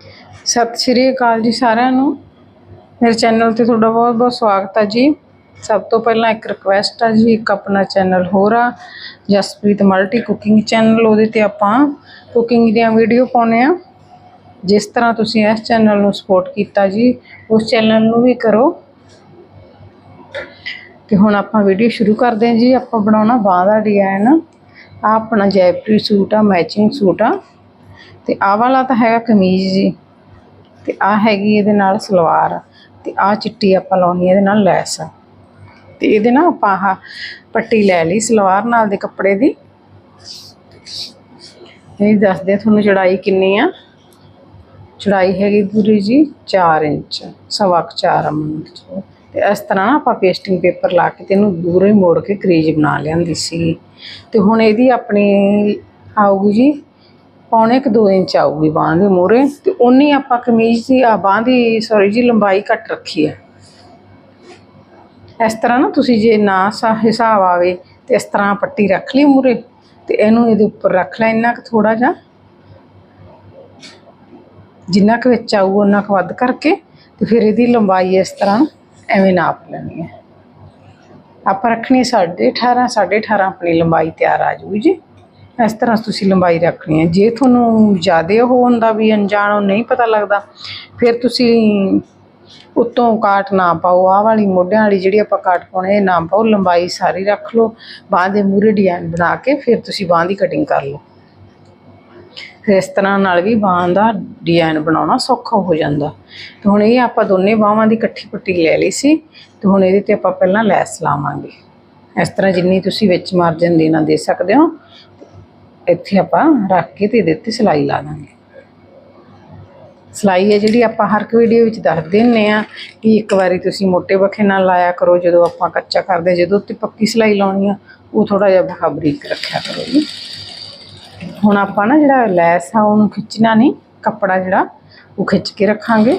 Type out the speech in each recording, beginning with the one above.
ਸਤਿ ਸ਼੍ਰੀ ਅਕਾਲ ਜੀ ਸਾਰਿਆਂ ਨੂੰ। ਮੇਰੇ ਚੈਨਲ ਤੇ ਤੁਹਾਡਾ ਬਹੁਤ ਬਹੁਤ ਸਵਾਗਤ ਹੈ ਜੀ। ਸਭ ਤੋਂ ਪਹਿਲਾਂ ਇੱਕ ਰਿਕੁਐਸਟ ਆ ਜੀ, ਇੱਕ ਆਪਣਾ ਚੈਨਲ ਹੋਰ ਆ, ਜਸਪ੍ਰੀਤ ਮਲਟੀ ਕੁਕਿੰਗ ਚੈਨਲ ਉਹਦੇ ਤੇ ਆਪਾਂ ਕੁਕਿੰਗ ਦੀਆਂ ਵੀਡੀਓ ਪਾਉਨੇ ਆ। ਜਿਸ ਤਰ੍ਹਾਂ ਤੁਸੀਂ ਇਸ ਚੈਨਲ ਨੂੰ ਸਪੋਰਟ ਕੀਤਾ ਜੀ, ਉਸ ਚੈਨਲ ਨੂੰ ਵੀ ਕਰੋ। ਤੇ ਹੁਣ ਆਪਾਂ ਵੀਡੀਓ ਸ਼ੁਰੂ ਕਰਦੇ ਹਾਂ ਜੀ, ਆਪਾਂ ਬਣਾਉਣਾ ਬਾਂਹ ਦਾ ਡਿਜ਼ਾਈਨ ਆ ਆਪਣਾ ਜੈਪਰੀ ਸੂਟ ਆ ਮੈਚਿੰਗ ਸੂਟ ਆ। ਤੇ ਆਹ ਵਾਲਾ ਤਾਂ ਹੈਗਾ ਕਮੀਜ਼ ਜੀ। ਤੇ ਆਹ ਹੈਗੀ ਇਹਦੇ ਨਾਲ ਸਲਵਾਰ। ਤੇ ਆਹ ਚਿੱਟੀ ਆਪਾਂ ਲਾਉਣੀ ਇਹਦੇ ਨਾਲ ਲੈਸ। ਤੇ ਇਹਦੇ ਨਾਲ ਆਪਾਂ ਆਹ ਪੱਟੀ ਲੈ ਲਈ ਸਲਵਾਰ ਨਾਲ ਦੇ ਕੱਪੜੇ ਦੀ। ਇਹ ਦੱਸਦੇ ਆ ਤੁਹਾਨੂੰ ਚੜਾਈ ਕਿੰਨੀ ਆ। ਚੜਾਈ ਹੈਗੀ ਪੂਰੀ ਜੀ 4 ਇੰਚ, ਸਵਾ ਕੁ 4 ਇੰਚ ਤੇ ਇਸ ਤਰ੍ਹਾਂ ਆਪਾਂ ਪੇਸਟਿੰਗ ਪੇਪਰ ਲਾ ਕੇ ਤੇ ਇਹਨੂੰ ਦੂਰੋਂ ਹੀ ਮੋੜ ਕੇ ਕਰੀਜ ਬਣਾ ਲਿਆਂਦੀ ਸੀ ਤੇ ਹੁਣ ਇਹਦੀ ਆਪਣੀ ਆਊਗੀ ਜੀ ਪੌਣੇ ਕੁ 2 ਇੰਚ ਆਊਗੀ ਬਾਂਹ ਦੇ ਮੂਹਰੇ ਤੇ ਉਨੀ ਆਪਾਂ ਕਮੀਜ਼ ਦੀ ਆ ਬਾਂਹ ਦੀ ਸੌਰੀ ਜੀ, ਲੰਬਾਈ ਘੱਟ ਰੱਖੀ ਹੈ। ਇਸ ਤਰ੍ਹਾਂ ਨਾ ਤੁਸੀਂ ਜੇ ਨਾ ਸਾ, ਹਿਸਾਬ ਆਵੇ ਤੇ ਇਸ ਤਰ੍ਹਾਂ ਪੱਟੀ ਰੱਖ ਲਈ ਮੂਹਰੇ ਤੇ ਇਹਨੂੰ ਇਹਦੇ ਉੱਪਰ ਰੱਖ ਲੈ ਇੰਨਾ ਕੁ ਥੋੜਾ ਜਿਹਾ। ਜਿੰਨਾ ਕੁ ਵਿੱਚ ਆਊ ਉਹਨਾਂ ਕੁ ਵੱਧ ਕਰਕੇ ਤੇ ਫਿਰ ਇਹਦੀ ਲੰਬਾਈ ਇਸ ਤਰ੍ਹਾਂ ਐਵੇਂ ਨਾਪ ਲੈਣੀ ਹੈ। ਆਪਾਂ ਰੱਖਣੀ 18.5 18.5 ਆਪਣੀ ਲੰਬਾਈ ਤਿਆਰ ਆ ਜੂਗੀ ਜੀ। ਇਸ ਤਰ੍ਹਾਂ ਤੁਸੀਂ ਲੰਬਾਈ ਰੱਖਣੀ ਹੈ। ਜੇ ਤੁਹਾਨੂੰ ਜ਼ਿਆਦਾ ਉਹ ਹੁੰਦਾ ਵੀ ਅਣਜਾਣ ਨਹੀਂ ਪਤਾ ਲੱਗਦਾ, ਫਿਰ ਤੁਸੀਂ ਉੱਤੋਂ ਕਾਟ ਨਾ ਪਾਓ। ਆਹ ਵਾਲੀ ਮੋਢਿਆਂ ਵਾਲੀ ਜਿਹੜੀ ਆਪਾਂ ਕਾਟ ਪਾਉਣੇ, ਇਹ ਨਾ ਪਾਓ। ਲੰਬਾਈ ਸਾਰੀ ਰੱਖ ਲਓ। ਬਾਂਹ ਦੇ ਮੂਰੇ ਡਿਜ਼ਾਈਨ ਬਣਾ ਕੇ ਫਿਰ ਤੁਸੀਂ ਬਾਂਹ ਦੀ ਕਟਿੰਗ ਕਰ ਲਓ। ਫਿਰ ਇਸ ਤਰ੍ਹਾਂ ਨਾਲ ਵੀ ਬਾਂਹ ਦਾ ਡਿਜ਼ਾਈਨ ਬਣਾਉਣਾ ਸੌਖਾ ਹੋ ਜਾਂਦਾ। ਤੇ ਹੁਣ ਇਹ ਆਪਾਂ ਦੋਨੇ ਬਾਹਾਂ ਦੀ ਇਕੱਠੀ ਪੱਟੀ ਲੈ ਲਈ ਸੀ। ਤੇ ਹੁਣ ਇਹਦੇ ਤੇ ਆਪਾਂ ਪਹਿਲਾਂ ਲੈਸ ਲਾਵਾਂਗੇ। ਇਸ ਤਰ੍ਹਾਂ ਜਿੰਨੀ ਤੁਸੀਂ ਵਿੱਚ ਮਾਰਜਨ ਦੇਣਾ ਦੇ ਸਕਦੇ ਹੋ ਇੱਥੇ ਆਪਾਂ ਰੱਖ ਕੇ ਤੇ ਇਹਦੇ ਉੱਤੇ ਸਿਲਾਈ ਲਾ ਦਾਂਗੇ। ਸਿਲਾਈ ਹੈ ਜਿਹੜੀ ਆਪਾਂ ਹਰ ਇੱਕ ਵੀਡੀਓ ਵਿੱਚ ਦੱਸ ਦਿੰਨੇ ਆ ਕਿ ਇੱਕ ਵਾਰੀ ਤੁਸੀਂ ਮੋٹے ਬਖੇ ਨਾਲ ਲਾਇਆ ਕਰੋ, ਜਦੋਂ ਆਪਾਂ ਕੱਚਾ ਕਰਦੇ, ਜਦੋਂ ਉੱਤੇ ਪੱਕੀ ਸਿਲਾਈ ਲਾਉਣੀ ਆ, ਉਹ ਥੋੜਾ ਜਿਹਾ ਬਖਾ ਬਰੀਕ ਰੱਖਿਆ ਕਰੋ ਜੀ। ਹੁਣ ਆਪਾਂ ਨਾ ਜਿਹੜਾ ਲੈਸ ਆ, ਉਹਨੂੰ ਖਿੱਚਣਾ ਨਹੀਂ, ਕੱਪੜਾ ਜਿਹੜਾ, ਉਹ ਖਿੱਚ ਕੇ ਰੱਖਾਂਗੇ।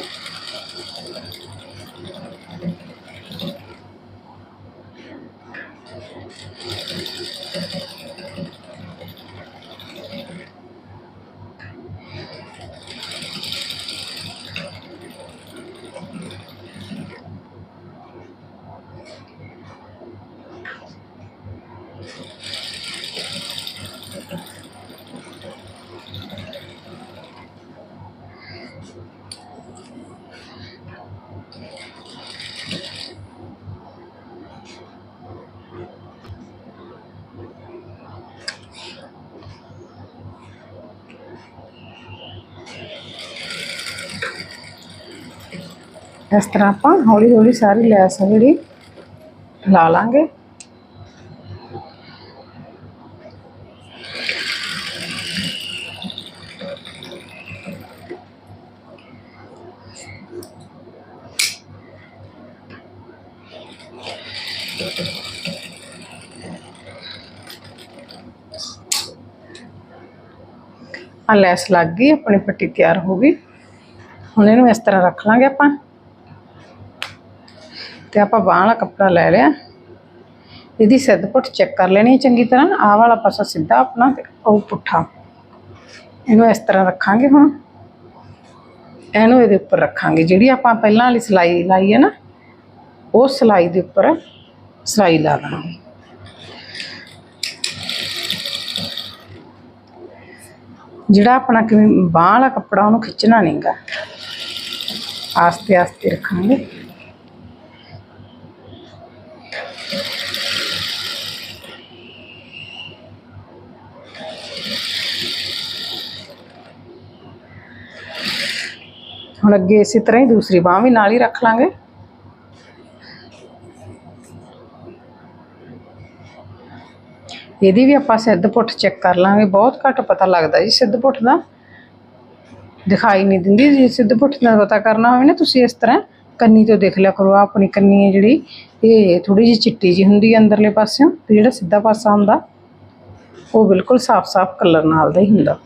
ਇਸ ਤਰ੍ਹਾਂ ਆਪਾਂ ਹੌਲੀ ਹੌਲੀ ਸਾਰੀ ਲੈਸ ਆ ਜਿਹੜੀ, ਲਾ ਲਾਂਗੇ। ਆ ਲੈਸ ਲੱਗ ਗਈ, ਆਪਣੀ ਪੱਟੀ ਤਿਆਰ ਹੋ ਗਈ। ਹੁਣ ਇਹਨੂੰ ਇਸ ਤਰ੍ਹਾਂ ਰੱਖ ਲਾਂਗੇ ਆਪਾਂ। ਤੇ ਆਪਾਂ ਬਾਂਹ ਵਾਲਾ ਕੱਪੜਾ ਲੈ ਲਿਆ। ਇਹਦੀ ਸਿੱਧ ਪੁੱਠ ਚੈੱਕ ਕਰ ਲੈਣੀ ਚੰਗੀ ਤਰ੍ਹਾਂ। ਆਹ ਵਾਲਾ ਪਾਸਾ ਸਿੱਧਾ ਆਪਣਾ ਤੇ ਉਹ ਪੁੱਠਾ। ਇਹਨੂੰ ਇਸ ਤਰ੍ਹਾਂ ਰੱਖਾਂਗੇ ਹੁਣ। ਇਹਨੂੰ ਇਹਦੇ ਉੱਪਰ ਰੱਖਾਂਗੇ। ਜਿਹੜੀ ਆਪਾਂ ਪਹਿਲਾਂ ਵਾਲੀ ਸਿਲਾਈ ਲਾਈ ਹੈ ਨਾ, ਉਹ ਸਿਲਾਈ ਦੇ ਉੱਪਰ ਸਿਲਾਈ ਲਾ ਦਾਂਗੇ ਜਿਹੜਾ ਆਪਣਾ ਕਿਵੇਂ ਬਾਂਹ ਵਾਲਾ ਕੱਪੜਾ ਉਹਨੂੰ ਖਿੱਚਣਾ ਨਹੀਂਗਾ ਆਸਤੇ ਆਸਤੇ ਰੱਖਾਂਗੇ। ਹੁਣ ਅੱਗੇ ਇਸੇ ਤਰ੍ਹਾਂ ਹੀ, ਦੂਸਰੀ ਬਾਹ ਵੀ ਨਾਲ ਹੀ ਰੱਖ ਲਾਂਗੇ। ਇਹਦੀ ਵੀ ਆਪਾਂ ਸਿੱਧ ਪੁੱਠ ਚੈੱਕ ਕਰ ਲਾਂਗੇ। ਬਹੁਤ ਘੱਟ ਪਤਾ ਲੱਗਦਾ ਜੀ ਸਿੱਧ ਪੁੱਠ ਦਾ। ਦਿਖਾਈ ਨਹੀਂ ਦਿੰਦੀ ਜੀ, ਸਿੱਧ ਪੁੱਠ ਦਾ ਪਤਾ ਕਰਨਾ ਹੋਵੇ ਨਾ ਤੁਸੀਂ ਇਸ ਤਰ੍ਹਾਂ। ਕੰਨੀ ਤੋਂ ਦੇਖ ਲਿਆ ਕਰੋ, ਆਪਣੀ ਕੰਨੀ ਹੈ ਜਿਹੜੀ। ਇਹ ਥੋੜੀ ਜਿਹੀ ਚਿੱਟੀ ਜੀ ਹੁੰਦੀ ਹੈ ਅੰਦਰਲੇ ਪਾਸਿਓਂ, ਤੇ ਜਿਹੜਾ ਸਿੱਧਾ ਪਾਸਾ ਹੁੰਦਾ, ਉਹ ਬਿਲਕੁਲ ਸਾਫ਼-ਸਾਫ਼ ਕਲਰ ਨਾਲ ਦਾ ਹੀ ਹੁੰਦਾ।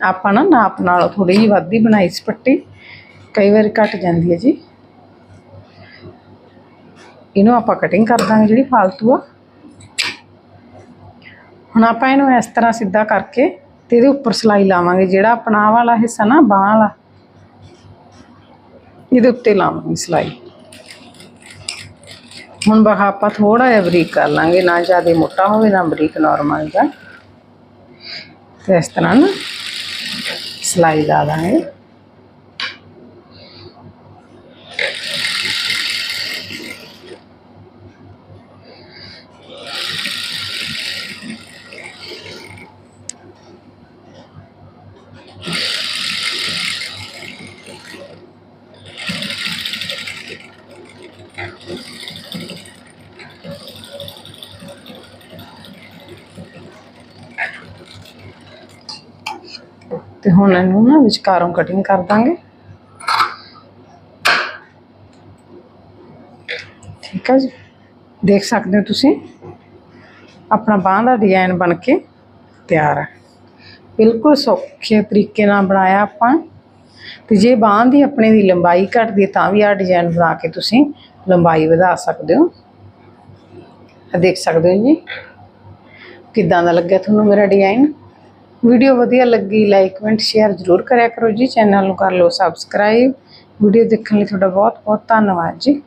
ਆਪਾਂ ਨਾ ਨਾਪ ਨਾਲੋਂ ਥੋੜੀ ਜਿਹੀ ਵੱਧ ਹੀ ਬਣਾਈ ਸੀ ਪੱਟੀ। ਕਈ ਵਾਰੀ ਘਟ ਜਾਂਦੀ ਹੈ ਜੀ। ਇਹਨੂੰ ਆਪਾਂ ਕਟਿੰਗ ਕਰ ਦਾਂਗੇ ਜਿਹੜੀ ਫਾਲਤੂ ਆ। ਹੁਣ ਆਪਾਂ ਇਹਨੂੰ ਇਸ ਤਰ੍ਹਾਂ ਸਿੱਧਾ ਕਰਕੇ ਤੇ ਇਹਦੇ ਉੱਪਰ ਸਿਲਾਈ ਲਾਵਾਂਗੇ। ਜਿਹੜਾ ਆਪਣਾ ਵਾਲਾ ਹਿੱਸਾ ਨਾ, ਬਾਹ ਵਾਲਾ, ਇਹਦੇ ਉੱਤੇ ਲਾਵਾਂਗੇ ਸਿਲਾਈ। ਹੁਣ ਬਾਹ ਆਪਾਂ ਥੋੜਾ ਜਿਹਾ ਬਰੀਕ ਕਰ ਲਾਂਗੇ। ਨਾ ਜ਼ਿਆਦਾ ਮੋਟਾ ਹੋਵੇ, ਨਾ ਬਰੀਕ ਨਾਰਮਲ ਦਾ ਤੇ ਇਸ ਤਰ੍ਹਾਂ ਨਾ ਸਿਲਾਈ ਲਾ ਦਾਂਗੇ। ਤੇ ਹੁਣ ਇਹਨੂੰ ਨਾ ਵਿਚਕਾਰੋਂ ਕਟਿੰਗ ਕਰ ਦਾਂਗੇ। ਠੀਕ ਹੈ ਜੀ? ਦੇਖ ਸਕਦੇ ਹੋ ਤੁਸੀਂ? ਆਪਣਾ ਬਾਂਹ ਦਾ ਡਿਜ਼ਾਈਨ ਬਣ ਕੇ ਤਿਆਰ ਹੈ ਬਿਲਕੁਲ ਸੌਖੇ ਤਰੀਕੇ ਨਾਲ ਬਣਾਇਆ ਆਪਾਂ। ਤੇ ਜੇ ਬਾਂਹ ਦੀ ਆਪਣੇ ਦੀ ਲੰਬਾਈ ਘਟਦੀ ਤਾਂ ਵੀ ਆ ਡਿਜ਼ਾਈਨ ਬਣਾ ਕੇ ਤੁਸੀਂ ਲੰਬਾਈ ਵਧਾ ਸਕਦੇ ਹੋ। ਆ ਦੇਖ ਸਕਦੇ ਹੋ ਜੀ? ਕਿੱਦਾਂ ਦਾ ਲੱਗਿਆ ਤੁਹਾਨੂੰ ਮੇਰਾ ਡਿਜ਼ਾਈਨ ਵੀਡੀਓ ਵਧੀਆ ਲੱਗੀ ਲਾਈਕ ਕਮੈਂਟ ਸ਼ੇਅਰ ਜ਼ਰੂਰ ਕਰਿਆ ਕਰੋ ਜੀ ਚੈਨਲ ਨੂੰ ਕਰ ਲਓ ਸਬਸਕ੍ਰਾਈਬ ਵੀਡੀਓ ਦੇਖਣ ਲਈ ਤੁਹਾਡਾ ਬਹੁਤ ਬਹੁਤ ਧੰਨਵਾਦ ਜੀ।